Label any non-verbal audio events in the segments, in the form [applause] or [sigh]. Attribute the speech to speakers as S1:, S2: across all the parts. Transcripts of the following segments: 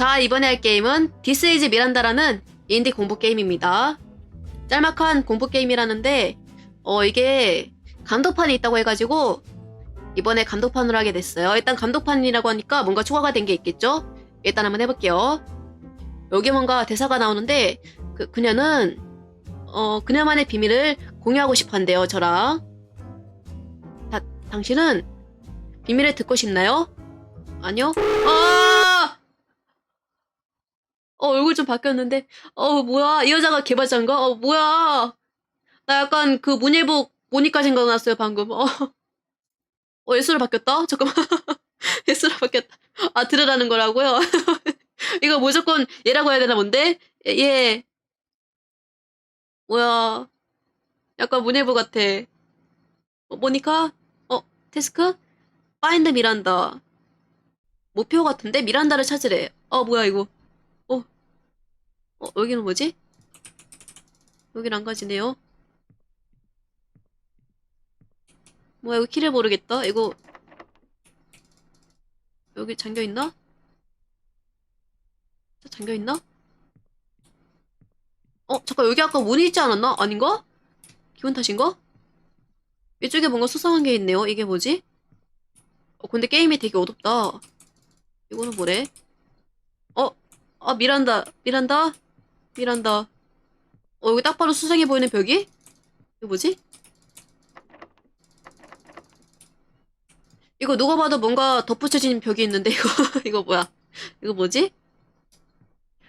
S1: 자, 이번에 할 게임은 디스 이즈 미란다라는 인디 공포 게임입니다. 짤막한 공포 게임이라는데, 어, 이게 감독판이 있다고 해가지고, 이번에 감독판으로 하게 됐어요. 일단 감독판이라고 하니까 뭔가 추가가 된 게 있겠죠? 일단 한번 해볼게요. 여기 뭔가 대사가 나오는데, 그, 그녀는, 어, 그녀만의 비밀을 공유하고 싶어 한대요, 저랑. 다, 당신은 비밀을 듣고 싶나요? 아니요? 아! 어, 얼굴 좀 바뀌었는데. 어, 뭐야. 이 여자가 개발자인가? 어, 뭐야. 나 약간 그 문예복 모니까 생각났어요, 방금. 어, 어 예스로 바뀌었다? 잠깐만. [laughs] 예스로 바뀌었다. 아, 들으라는 거라고요? [laughs] 이거 무조건 얘라고 해야 되나 본데? 예, 예. 뭐야. 약간 문예복 같아. 어, 모니카? 어, 테스크? 파인드 미란다. 목표 같은데? 미란다를 찾으래. 어, 뭐야, 이거. 어, 어, 여기는 뭐지? 여긴 안 가지네요. 뭐야, 이거 키를 모르겠다. 이거, 여기 잠겨있나? 잠겨있나? 어, 잠깐, 여기 아까 문이 있지 않았나? 아닌가? 기분 탓인가? 이쪽에 뭔가 수상한 게 있네요. 이게 뭐지? 어, 근데 게임이 되게 어둡다. 이거는 뭐래? 어, 아, 미란다, 미란다, 미란다. 어, 여기 딱 봐도 수상해 보이는 벽이? 이거 뭐지? 이거 누가 봐도 뭔가 덧붙여진 벽이 있는데, [laughs] 이거, 이거 뭐야? 이거 뭐지?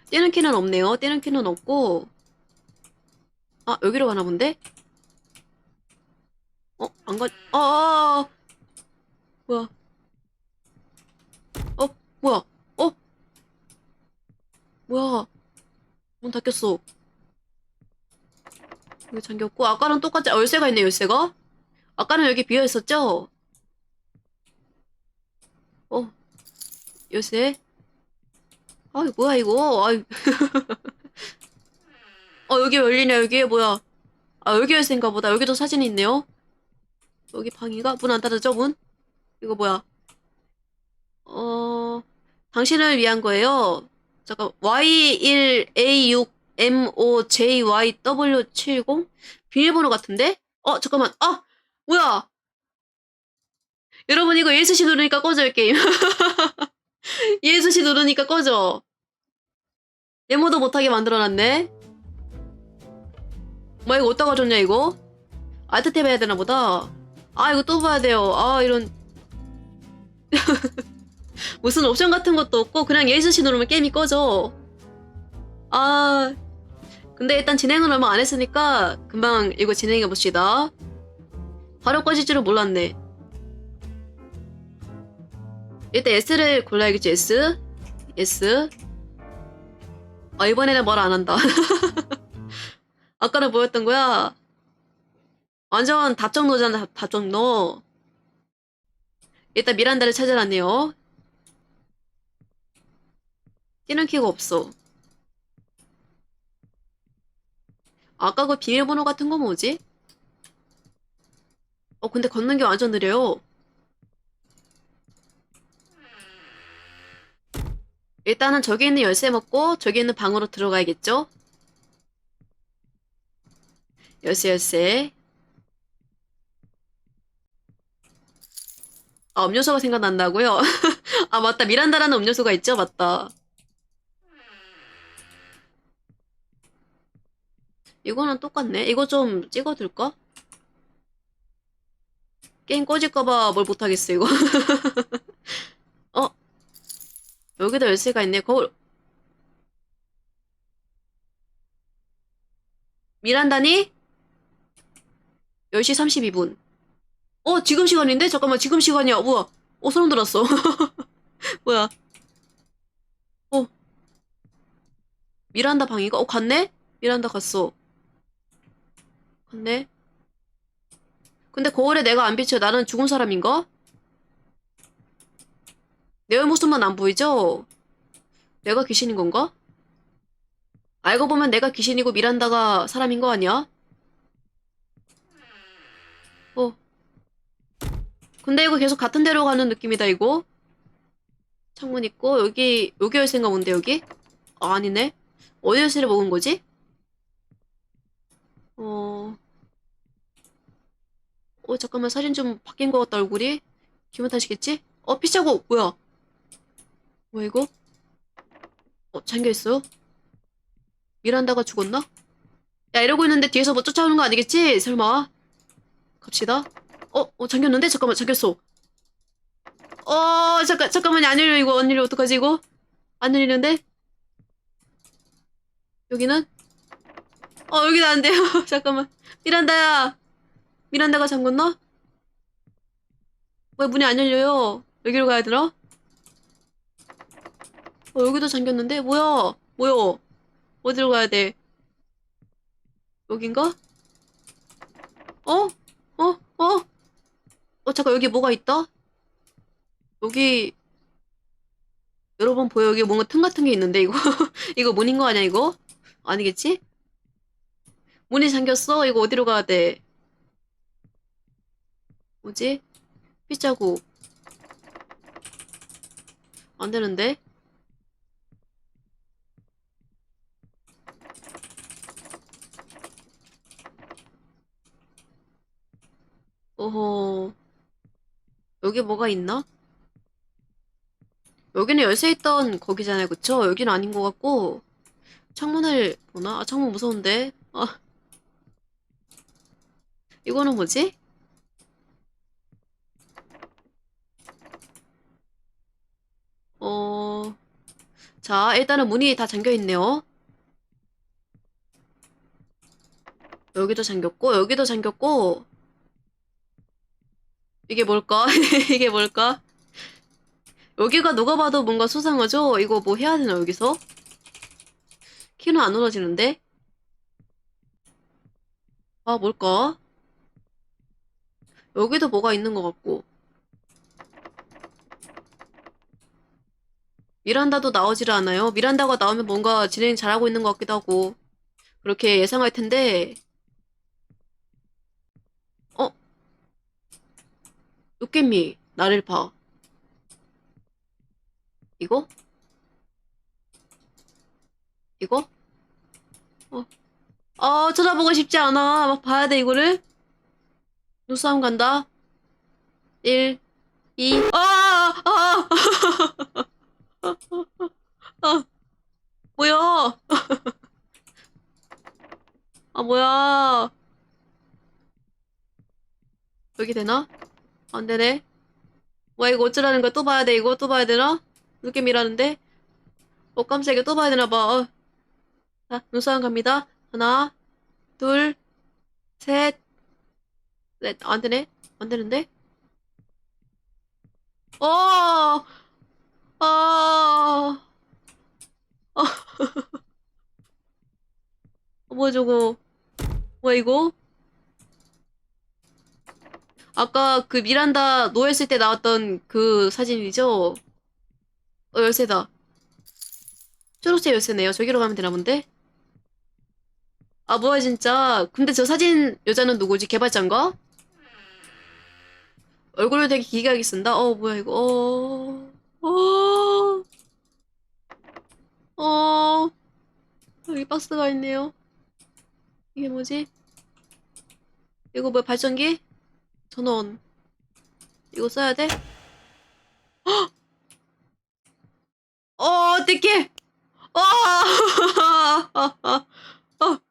S1: 떼는 키는 없네요. 떼는 키는 없고. 아, 여기로 가나 본데? 어, 안 가, 아, 아, 아. 뭐야. 어, 뭐야. 어? 뭐야. 문 닫혔어. 여기 잠겼고, 아까랑 똑같이, 아, 열쇠가 있네, 열쇠가? 아까는 여기 비어 있었죠? 어, 열쇠? 아, 뭐야, 이거. 아이. [laughs] 어, 여기 열리네, 여기. 뭐야. 아, 여기 열쇠인가 보다. 여기도 사진이 있네요. 여기 방이가? 문 안 닫았죠, 문? 이거 뭐야. 어, 당신을 위한 거예요. 잠깐, Y1A6MOJYW70? 비밀번호 같은데? 어, 잠깐만. 아! 뭐야! 여러분, 이거 예수씨 누르니까 꺼져요, 게임. 예수씨 누르니까 꺼져. 데모도 [laughs] 못하게 만들어놨네. 뭐야, 이거 어디다가 줬냐, 이거? 알트 탭 해야 되나 보다. 아, 이거 또 봐야 돼요. 아, 이런. [laughs] 무슨 옵션 같은 것도 없고, 그냥 예수씨 누르면 게임이 꺼져. 아. 근데 일단 진행을 얼마 안 했으니까, 금방 이거 진행해 봅시다. 바로 꺼질 줄은 몰랐네. 일단 S를 골라야겠지, S. S. 아, 이번에는 말 안 한다. [laughs] 아까는 뭐였던 거야? 완전 답정너잖아, 답정너. 일단 미란다를 찾아놨네요. 뛰는 키가 없어. 아까 그 비밀번호 같은 거 뭐지? 어, 근데 걷는 게 완전 느려요. 일단은 저기 있는 열쇠 먹고 저기 있는 방으로 들어가야겠죠? 열쇠 열쇠 아 음료수가 생각난다고요? [laughs] 아 맞다 미란다라는 음료수가 있죠? 맞다 이거는 똑같네 이거 좀 찍어둘까? 게임 꺼질까봐 뭘 못하겠어 이거 [laughs] 어? 여기도 열쇠가 있네. 거울. 미란다니? 10시 32분. 어, 지금 시간인데? 잠깐만, 지금 시간이야. 뭐야. 어, 소름 돋았어. [laughs] 뭐야. 어. 미란다 방인가? 어, 갔네? 미란다 갔어. 갔네? 근데 거울에 내가 안 비쳐. 나는 죽은 사람인가? 내 얼모습만 안 보이죠? 내가 귀신인 건가? 알고 보면 내가 귀신이고 미란다가 사람인 거 아니야? 어. 근데 이거 계속 같은 데로 가는 느낌이다, 이거. 창문 있고 여기 여기 열쇠인가 본데 여기? 아, 아니네. 어디 열쇠를 먹은 거지? 어. 어 잠깐만 사진 좀 바뀐 것 같다 얼굴이. 기분 탓이겠지? 어 피자고 뭐야? 뭐야 이거? 어 잠겨 있어요? 미란다가 죽었나? 야 이러고 있는데 뒤에서 뭐 쫓아오는 거 아니겠지? 설마. 갑시다. 어, 어 잠겼는데? 잠깐만 잠겼어. 어 잠깐 잠깐만요 안 열려 이거 안 열려 어떡하지 이거? 안 열리는데? 여기는? 어 여기는 안 돼요 [laughs] 잠깐만 미란다야 미란다가 잠궜나? 왜 문이 안 열려요? 여기로 가야 되나? 어 여기도 잠겼는데? 뭐야 뭐야 어디로 가야 돼? 여긴가? 어? 어? 어? 어 잠깐 여기 뭐가 있다? 여기 여러분 보여 여기 뭔가 틈 같은 게 있는데 이거 [laughs] 이거 문인 거 아니야 이거? 아니겠지? 문이 잠겼어 이거 어디로 가야 돼? 뭐지? 피자고 안 되는데? 어허 여기 뭐가 있나? 여기는 열쇠 있던 거기잖아요, 그쵸? 여기는 아닌 것 같고 창문을 보나? 아, 창문 무서운데? 아 이거는 뭐지? 어... 자, 일단은 문이 다 잠겨 있네요. 여기도 잠겼고, 여기도 잠겼고, 이게 뭘까? [laughs] 이게 뭘까? 여기가 누가 봐도 뭔가 수상하죠? 이거 뭐 해야 되나, 여기서? 키는 안 눌러지는데? 아, 뭘까? 여기도 뭐가 있는 것 같고. 미란다도 나오지를 않아요. 미란다가 나오면 뭔가 진행 잘하고 있는 것 같기도 하고. 그렇게 예상할 텐데. 어? 으깨미, 나를 봐. 이거? 이거? 어. 아, 쳐다보고 싶지 않아. 막 봐야 돼, 이거를. 눈싸움 간다. 1, 2, 아! 아! [laughs] 아! 뭐야? 아, 뭐야? 여기 되나? 안 되네. 뭐야, 이거 어쩌라는 거야? 또 봐야 돼, 이거? 또 봐야 되나? 느낌이라는데? 어, 깜짝이야. 또 봐야 되나 봐. 어. 자, 눈싸움 갑니다. 하나, 둘, 셋, 넷. 안 되네? 안 되는데? 어! 아! 아! [laughs] 어, 뭐야, 저거. 뭐야, 이거? 아까 그 미란다 노였을 때 나왔던 그 사진이죠? 어, 열쇠다. 초록색 열쇠네요. 저기로 가면 되나 본데? 아, 뭐야, 진짜. 근데 저 사진 여자는 누구지? 개발자인가? 얼굴을 되게 기괴하게 쓴다? 어, 뭐야, 이거. 어, 어, 어, 여기 박스가 있네요. 이게 뭐지? 이거 뭐야, 발전기? 전원. 이거 써야 돼? 헉! 어, 어떡해! 어! 어,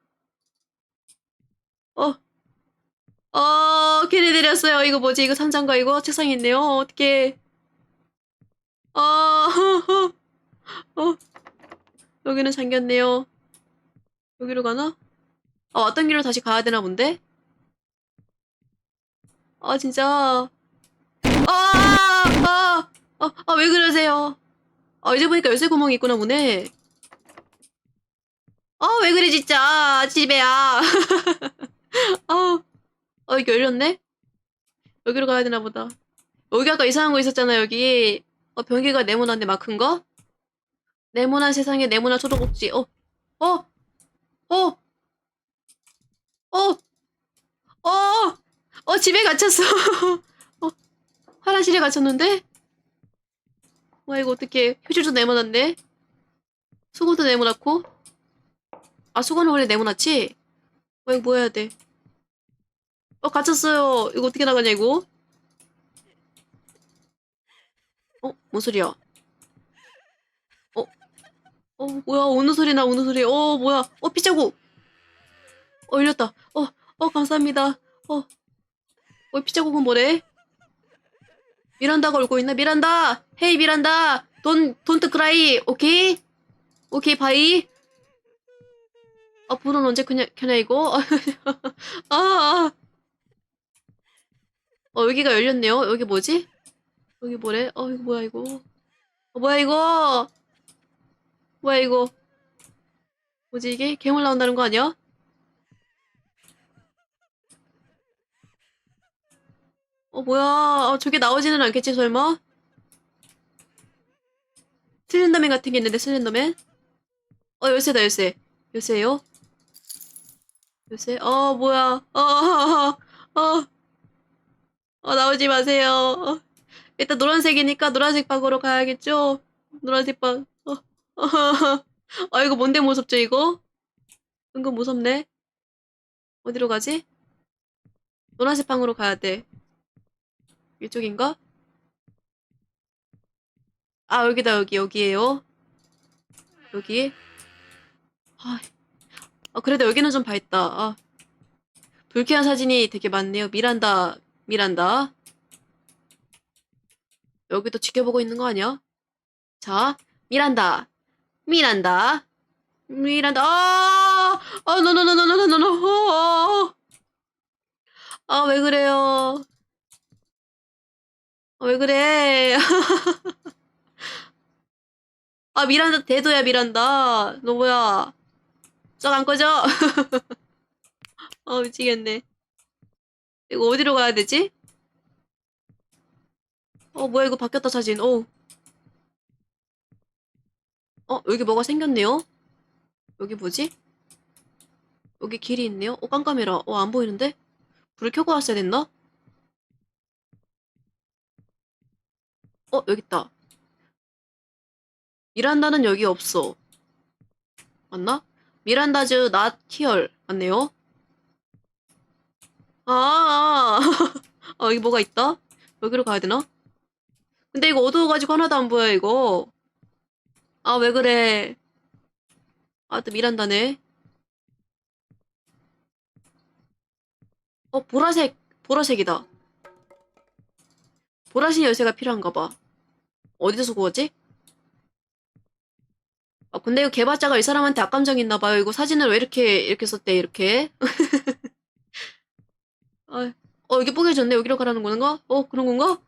S1: 어, 어, 괜히 내렸어요. 이거 뭐지? 이거 상자인가? 이거 책상에 있네요. 어, 어떡해. 어, [laughs] 어, 여기는 잠겼네요. 여기로 가나? 아, 왔던 길로 다시 가야 되나 본데? 아, 진짜. 아, 아, 아, 아, 왜 그러세요? 아, 이제 보니까 열쇠 구멍이 있구나 보네. 아, 왜 그래, 진짜. 집에야. [laughs] 아, 어, 여기 열렸네? 여기로 가야 되나 보다. 여기 아까 이상한 거 있었잖아, 여기. 어, 변기가 네모난데 막 큰 거? 네모난 세상에 네모난 초록옥지. 어, 어, 어, 어, 어, 어, 집에 갇혔어. [laughs] 어, 화장실에 갇혔는데? 와 이거 어떻게 휴지도 네모났네 수건도 네모났고 아 수건은 원래 네모났지? 와 이거 뭐 해야 돼? 어 갇혔어요 이거 어떻게 나가냐 이거? 어? 뭔 소리야? 어? 어 뭐야 우는 소리 나 우는 소리 어 뭐야 어 피자국 어 열렸다 어어 감사합니다 어, 어 피자국은 뭐래? 미란다가 울고 있나? 미란다! 헤이 미란다! 돈, 돈트 크라이! 오케이? 오케이 바이? 아 불은 언제 켜냐, 켜냐 이거? [laughs] 아, 아. 어 여기가 열렸네요 여기 뭐지? 여기 뭐래? 어 이거 뭐야 이거 어, 뭐야 이거 뭐야 이거 뭐지 이게? 괴물 나온다는 거 아니야? 어 뭐야 어, 저게 나오지는 않겠지 설마? 슬렌더맨 같은 게 있는데 슬렌더맨? 어 열쇠다 열쇠 열쇠요? 열쇠? 어 뭐야 어어어 어, 어, 나오지 마세요 어, 일단 노란색이니까 노란색 방으로 가야겠죠? 노란색 방 어, 어, 아 이거 뭔데 무섭죠 이거? 은근 무섭네 어디로 가지? 노란색 방으로 가야 돼 이쪽인가? 아, 여기다, 여기, 여기에요. 여기. 아, 아, 그래도 여기는 좀 밝다. 아, 불쾌한 사진이 되게 많네요. 미란다, 미란다. 여기도 지켜보고 있는 거 아니야? 자, 미란다. 미란다. 미란다. 아, 아, 노노노노노노노노. 어, 아, 왜 그래요? 아, 왜 그래? [laughs] 아, 미란다 대도야, 미란다. 너 뭐야? 썩안 꺼져? 아, [laughs] 미치겠네. 이거 어디로 가야 되지? 어, 뭐야, 이거 바뀌었다, 사진. 어. 어, 여기 뭐가 생겼네요? 여기 뭐지? 여기 길이 있네요? 어, 깜깜해라. 어, 안 보이는데? 불을 켜고 왔어야 됐나? 어, 여기 있다. 미란다는 여기 없어. 맞나? 미란다즈 not here. 맞네요. 아, 아, 아, [laughs] 여기 뭐가 있다? 여기로 가야 되나? 근데 이거 어두워가지고 하나도 안 보여, 이거. 아, 왜 그래. 아, 또 미란다네. 어, 보라색, 보라색이다. 보라색 열쇠가 필요한가 봐. 어디서 구하지? 아, 근데 이거 개발자가 이 사람한테 악감정 있나 봐요. 이거 사진을 왜 이렇게, 이렇게 썼대, 이렇게. [laughs] 아, 어, 여기 뽀개졌네. 여기로 가라는 건가? 어, 그런 건가?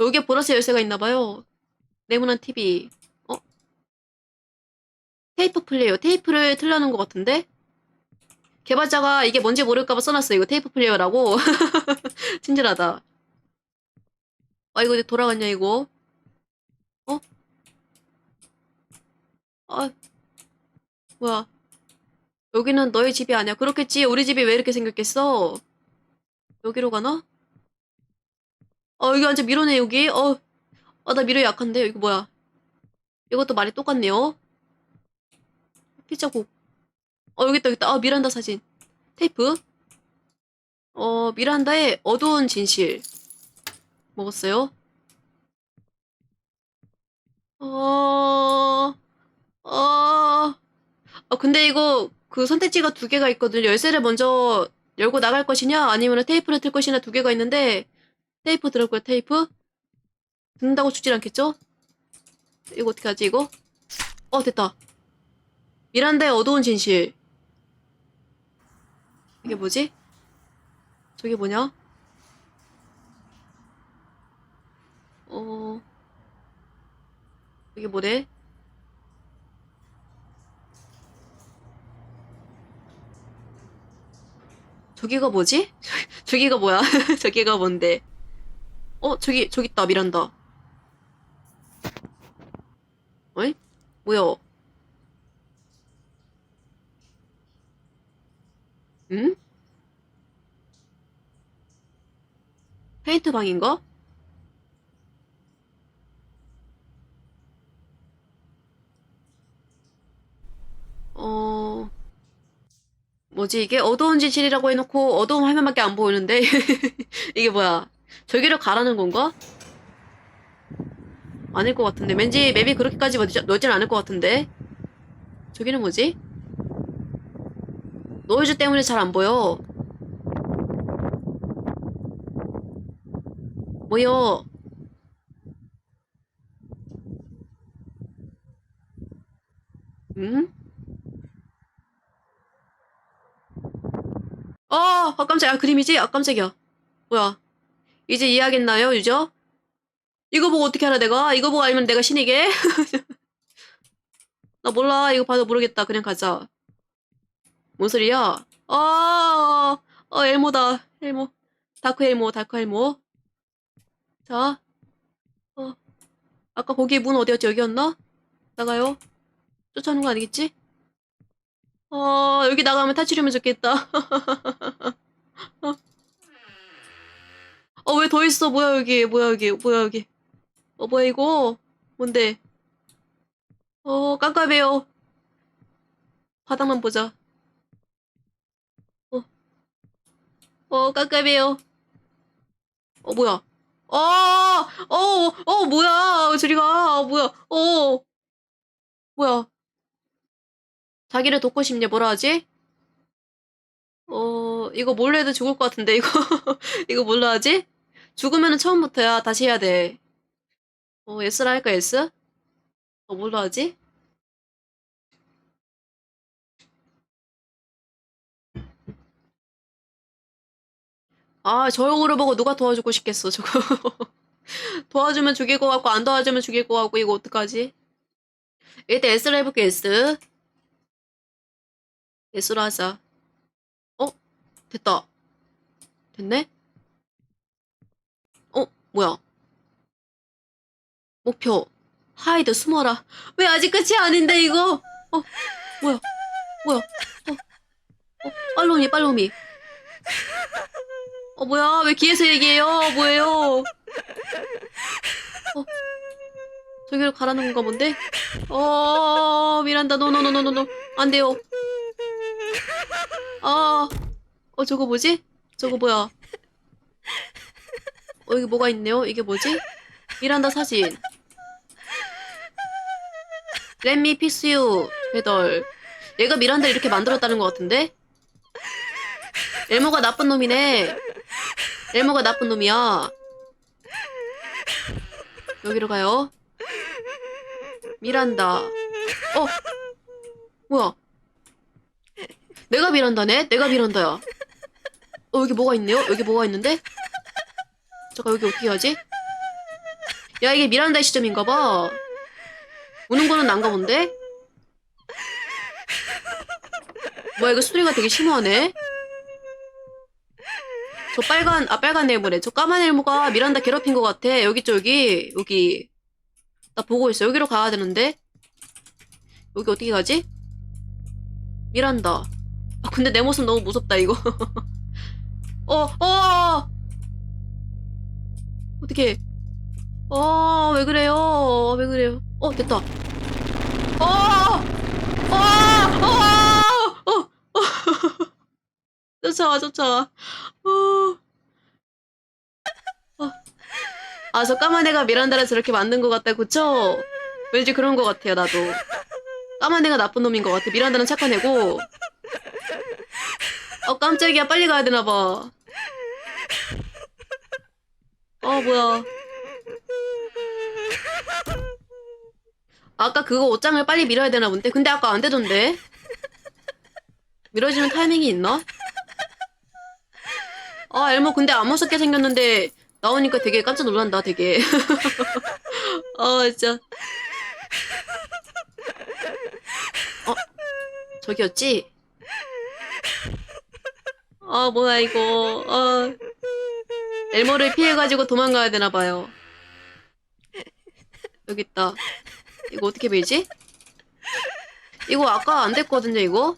S1: 여기에 보라색 열쇠가 있나 봐요. 네모난 TV. 어? 테이프 플레이어. 테이프를 틀려는 것 같은데? 개발자가 이게 뭔지 모를까봐 써놨어. 이거 테이프 플레이어라고. [laughs] 친절하다. 아, 이거 어디 돌아갔냐, 이거? 어? 아, 뭐야. 여기는 너의 집이 아니야. 그렇겠지. 우리 집이 왜 이렇게 생겼겠어? 여기로 가나? 어, 여기 완전 미로네, 여기. 어, 아, 나 미로 약한데. 이거 뭐야. 이것도 말이 똑같네요. 피자국. 어, 여기 있다, 여기 있다. 아, 미란다 사진. 테이프. 어, 미란다의 어두운 진실. 먹었어요? 어, 어, 아, 근데 이거 그 선택지가 두 개가 있거든요. 열쇠를 먼저 열고 나갈 것이냐, 아니면 테이프를 틀 것이냐 두 개가 있는데, 테이프 거야, 테이프? 듣는다고 죽질 않겠죠? 이거 어떻게 하지, 이거? 어, 됐다. 미란다의 어두운 진실. 이게 뭐지? 저게 뭐냐? 어, 이게 뭐래? 저기가 뭐지? [laughs] 저기가 뭐야? [laughs] 저기가 뭔데? 어, 저기, 저기 있다, 미란다. 어이? 뭐야? 응? 페인트 방인가? 어, 뭐지 이게? 어두운 진실이라고 해놓고 어두운 화면밖에 안 보이는데? [laughs] 이게 뭐야? 저기를 가라는 건가? 아닐 것 같은데 왠지 맵이 그렇게까지 넓진 않을 것 같은데 저기는 뭐지? 노이즈 때문에 잘 안 보여 뭐요 응? 어, 아, 깜짝이야. 그림이지? 아, 깜짝이야. 뭐야. 이제 이해하겠나요, 유저? 이거 보고 어떻게 알아, 내가? 이거 보고 알면 내가 신이게? [laughs] 나 몰라. 이거 봐도 모르겠다. 그냥 가자. 뭔 소리야? 아, 어, 엘모다. 엘모. 다크 엘모, 다크 엘모. 자. 어. 아까 거기 문 어디였지? 여기였나? 나가요. 쫓아오는 거 아니겠지? 어, 여기 나가면 탈출이면 좋겠다. [laughs] 더 있어? 뭐야, 여기. 뭐야, 여기. 뭐야, 여기. 어, 뭐야, 이거? 뭔데? 어, 깜깜해요. 바닥만 보자. 어, 어, 깜깜해요. 어, 뭐야. 어, 어, 어, 뭐야. 저리 가. 어, 뭐야. 어, 뭐야. 자기를 돕고 싶냐, 뭐라 하지? 어, 이거 몰래 해도 죽을 것 같은데, 이거. [laughs] 이거 몰라 하지? 죽으면은 처음부터야. 다시 해야 돼. 어, S라 할까, S? 어, 뭘로 하지? 아, 저 얼굴을 보고 누가 도와주고 싶겠어, 저거. [laughs] 도와주면 죽일 것 같고, 안 도와주면 죽일 것 같고, 이거 어떡하지? 일단 S로 해볼게, S. S로 하자. 어? 됐다. 됐네? 어? 뭐야? 목표. 하이드 숨어라. 왜 아직 끝이 아닌데 이거? 어, 뭐야? 뭐야? 어, 어, 빨로미, 빨로미. 어, 뭐야? 왜 귀에서 얘기해요? 뭐예요? 어, 저기로 가라는 건가 본데? 어, 미란다, 노노노노노노. 안 돼요. 아, 어, 저거 뭐지? 저거 뭐야? 어, 여기 뭐가 있네요? 이게 뭐지? 미란다 사진. 렛미 피스유 배덜. 얘가 미란다를 이렇게 만들었다는 것 같은데? 엘모가 나쁜 놈이네. 엘모가 나쁜 놈이야. 여기로 가요. 미란다. 어? 뭐야? 내가 미란다네? 내가 미란다야. 어, 여기 뭐가 있네요? 여기 뭐가 있는데? 잠깐, 여기 어떻게 하지? 야, 이게 미란다의 시점인가봐. 우는 거는 난가 본데? 뭐야, 이거 소리가 되게 심오하네? 저 빨간, 아, 빨간 엘모래. 저 까만 엘모가 미란다 괴롭힌 것 같아. 여기 있죠, 여기. 여기. 나 보고 있어. 여기로 가야 되는데? 여기 어떻게 가지? 미란다. 아, 근데 내 모습 너무 무섭다, 이거. [laughs] 어, 어! 어 떻게. 어, 왜 그래요? 왜 그래요? 어, 됐다. 어! 어! 어! 어! 어! [laughs] 쫓아와, 쫓아와. 어. 어. 아, 저 까만 애가 미란다를 저렇게 만든 것 같다, 그쵸? 왠지 그런 것 같아요, 나도. 까만 애가 나쁜 놈인 것 같아. 미란다는 착한 애고. 어, 깜짝이야. 빨리 가야 되나 봐. 어, 뭐야. 아까 그거 옷장을 빨리 밀어야 되나 본데? 근데 아까 안 되던데? 밀어주는 타이밍이 있나? 아, 엘모 근데 안 무섭게 생겼는데 나오니까 되게 깜짝 놀란다, 되게. [laughs] 아, 진짜. 어, 저기였지? 아, 뭐야, 이거. 아, 엘모를 피해가지고 도망가야 되나 봐요. 여기 있다. 이거 어떻게 밀지? 이거 아까 안 됐거든요, 이거?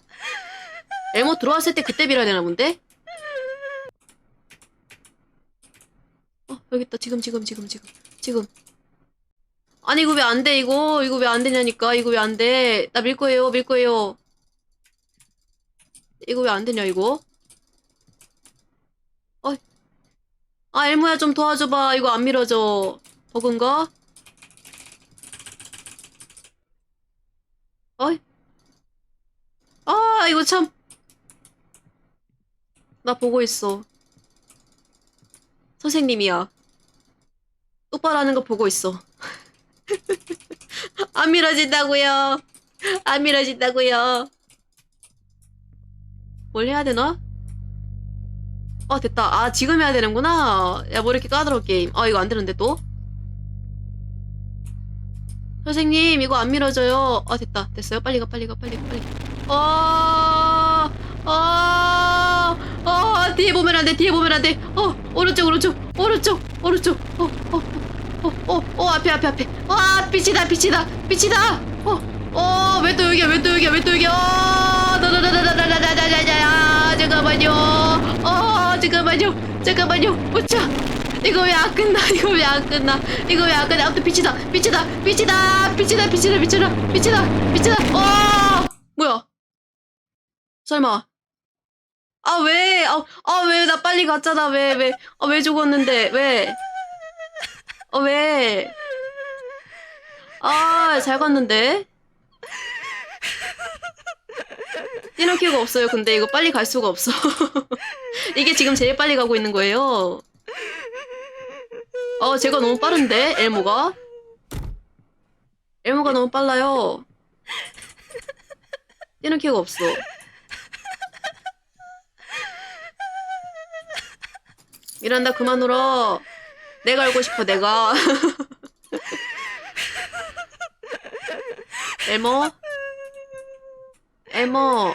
S1: 엘모 들어왔을 때 그때 밀어야 되나 본데? 어, 여기 있다. 지금, 지금, 지금, 지금. 지금. 아니, 이거 왜 안 돼, 이거? 이거 왜 안 되냐니까. 이거 왜 안 돼? 나 밀 거예요, 밀 거예요. 이거 왜 안 되냐, 이거? 어. 아, 엘모야 좀 도와줘봐. 이거 안 밀어져. 버그인가? 어이. 아, 이거 참. 나 보고 있어. 선생님이야. 똑바로 하는 거 보고 있어. [laughs] 안 밀어진다고요. 안 밀어진다고요. 뭘 해야 되나? 아 됐다. 아 지금 해야 되는구나. 야 뭐 이렇게 까다로운 게임. 아 이거 안 되는데 또. 선생님 이거 안 밀어져요. 아 됐다. 됐어요. 빨리 가 빨리 가 빨리 가 빨리. 가. 아, 아, 아 뒤에 보면 안 돼. 뒤에 보면 안 돼. 어 오른쪽 오른쪽 오른쪽 오른쪽. 어어어어 어 앞에 앞에 앞에. 와 빛이다 빛이다 빛이다. 어어왜 또 여기야 왜 또 여기야 왜 또 여기야. 어 나나나나나나나나나나 잠깐만요. 어 잠깐만요 잠깐만요. 오차. 이거 왜 안 끝나? [laughs] 이거 왜 안 끝나? 이거 왜 안 끝나? 아무튼 빛이다, 빛이다, 빛이다, 빛이다, 빛이다, 빛이다, 빛이다, 빛이다. 어, 뭐야? 설마? 아 왜? 아, 아 왜? 나 빨리 갔잖아. 왜? 왜? 아 왜 죽었는데? 왜? 어 왜? 아 잘 갔는데? 키가 없어요. 근데 이거 빨리 갈 수가 없어. [laughs] 이게 지금 제일 빨리 가고 있는 거예요. 어, 제가 너무 빠른데, 엘모가? 엘모가 너무 빨라요. 키가 없어. 미란다, 그만 울어. 내가 알고 싶어, 내가. [laughs] 엘모? 엘모?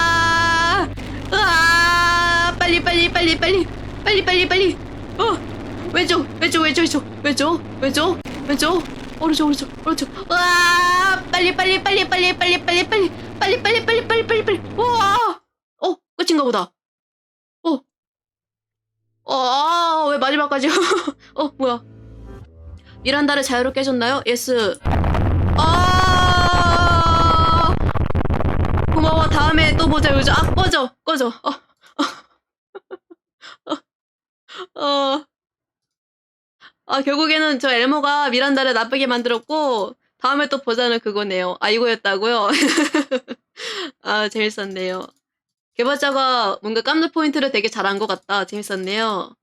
S1: 빨리, 빨리, 빨리, 빨리, 빨리, 빨리, 빨리. 어. 왼쪽 왼쪽 왼쪽 왼쪽 왼쪽 왼쪽 왼쪽 오른쪽 오른쪽 오른쪽 와 빨리 빨리 빨리 빨리 빨리 빨리 빨리 빨리 빨리 빨리 빨리 빨리 빨리 와어 끝인가 보다 어어왜 마지막까지 어 뭐야 미란다를 자유롭게 해줬나요 예스 아 고마워 다음에 또 보자 요즘 아 꺼져 꺼져 어 어, 어. 아, 결국에는 저 엘모가 미란다를 나쁘게 만들었고, 다음에 또 보자는 그거네요. 아, 이거였다고요? [laughs] 아, 재밌었네요. 개발자가 뭔가 깜놀 포인트를 되게 잘한 것 같다. 재밌었네요.